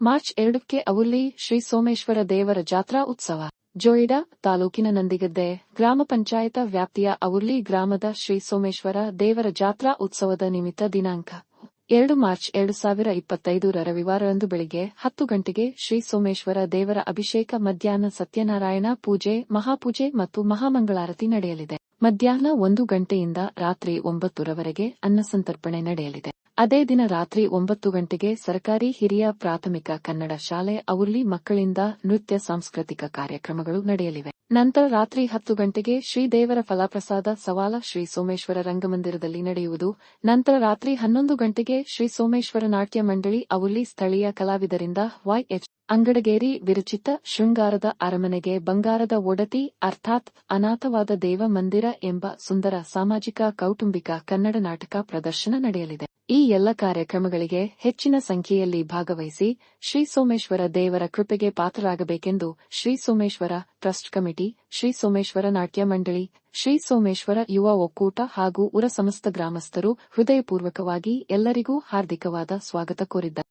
March ಎರಡಕ್ಕೆ ಅವುಲ್ಲಿ ಶ್ರೀ ಸೋಮೇಶ್ವರ ದೇವರ ಜಾತ್ರಾ ಉತ್ಸವ. ಜೋಯಿಡಾ ತಾಲೂಕಿನ ನಂದಿಗದ್ದೆ ಗ್ರಾಮ ಪಂಚಾಯತ ವ್ಯಾಪ್ತಿಯ ಅವುರ್ಲಿ ಗ್ರಾಮದ ಶ್ರೀ ಸೋಮೇಶ್ವರ ದೇವರ ಜಾತ್ರಾ ಉತ್ಸವದ ನಿಮಿತ್ತ ದಿನಾಂಕ. ಎರಡು ಮಾರ್ಚ್ ಎರಡು ಸಾವಿರ ಇಪ್ಪತ್ತೈದರ ರವಿವಾರರಂದು ಬೆಳಿಗ್ಗೆ ಹತ್ತು ಗಂಟೆಗೆ ಶ್ರೀ ಸೋಮೇಶ್ವರ ದೇವರ ಅಭಿಷೇಕ ಮಧ್ಯಾಹ್ನ ಸತ್ಯನಾರಾಯಣ ಪೂಜೆ, ಮಹಾಪೂಜೆ ಮತ್ತು ಮಹಾಮಂಗಳಾರತಿ ನಡೆಯಲಿದೆ. ಮಧ್ಯಾಹ್ನ ಒಂದು ಗಂಟೆಯಿಂದ ರಾತ್ರಿ ಒಂಬತ್ತರವರೆಗೆ ಅನ್ನಸಂತರ್ಪಣೆ ನಡೆಯಲಿದೆ. ಅದೇ ದಿನ ರಾತ್ರಿ ಒಂಬತ್ತು ಗಂಟೆಗೆ ಸರ್ಕಾರಿ ಹಿರಿಯ ಪ್ರಾಥಮಿಕ ಕನ್ನಡ ಶಾಲೆ ಅವರ್ಲಿ ಮಕ್ಕಳಿಂದ ನೃತ್ಯ ಸಾಂಸ್ಕೃತಿಕ ಕಾರ್ಯಕ್ರಮಗಳು ನಡೆಯಲಿವೆ. ನಂತರ ರಾತ್ರಿ ಹತ್ತು ಗಂಟೆಗೆ ಶ್ರೀದೇವರ ಫಲಪ್ರಸಾದ ಸವಾಲ ಶ್ರೀ ಸೋಮೇಶ್ವರ ರಂಗಮಂದಿರದಲ್ಲಿ ನಡೆಯುವುದು. ನಂತರ ರಾತ್ರಿ ಹನ್ನೊಂದು ಗಂಟೆಗೆ ಶ್ರೀ ಸೋಮೇಶ್ವರ ನಾಟ್ಯ ಮಂಡಳಿ ಅವರ್ಲಿ ಸ್ಥಳೀಯ ಕಲಾವಿದರಿಂದ ವೈಎಚ್ ಅಂಗಡಗೇರಿ ವಿರಚಿತ ಶೃಂಗಾರದ ಅರಮನೆಗೆ ಬಂಗಾರದ ಒಡತಿ ಅರ್ಥಾತ್ ಅನಾಥವಾದ ದೇವ ಮಂದಿರ ಎಂಬ ಸುಂದರ ಸಾಮಾಜಿಕ ಕೌಟುಂಬಿಕ ಕನ್ನಡ ನಾಟಕ ಪ್ರದರ್ಶನ ನಡೆಯಲಿದೆ. ಈ ಎಲ್ಲ ಕಾರ್ಯಕ್ರಮಗಳಿಗೆ ಹೆಚ್ಚಿನ ಸಂಖ್ಯೆಯಲ್ಲಿ ಭಾಗವಹಿಸಿ ಶ್ರೀ ಸೋಮೇಶ್ವರ ದೇವರ ಕೃಪೆಗೆ ಪಾತ್ರರಾಗಬೇಕೆಂದು ಶ್ರೀ ಸೋಮೇಶ್ವರ ಟ್ರಸ್ಟ್ ಕಮಿಟಿ, ಶ್ರೀ ಸೋಮೇಶ್ವರ ನಾಟ್ಯ ಮಂಡಳಿ, ಶ್ರೀ ಸೋಮೇಶ್ವರ ಯುವ ಒಕ್ಕೂಟ ಹಾಗೂ ಉರ ಸಮಸ್ತ ಗ್ರಾಮಸ್ಥರು ಹೃದಯಪೂರ್ವಕವಾಗಿ ಎಲ್ಲರಿಗೂ ಹಾರ್ದಿಕವಾದ ಸ್ವಾಗತ ಕೋರಿದ್ದಾರೆ.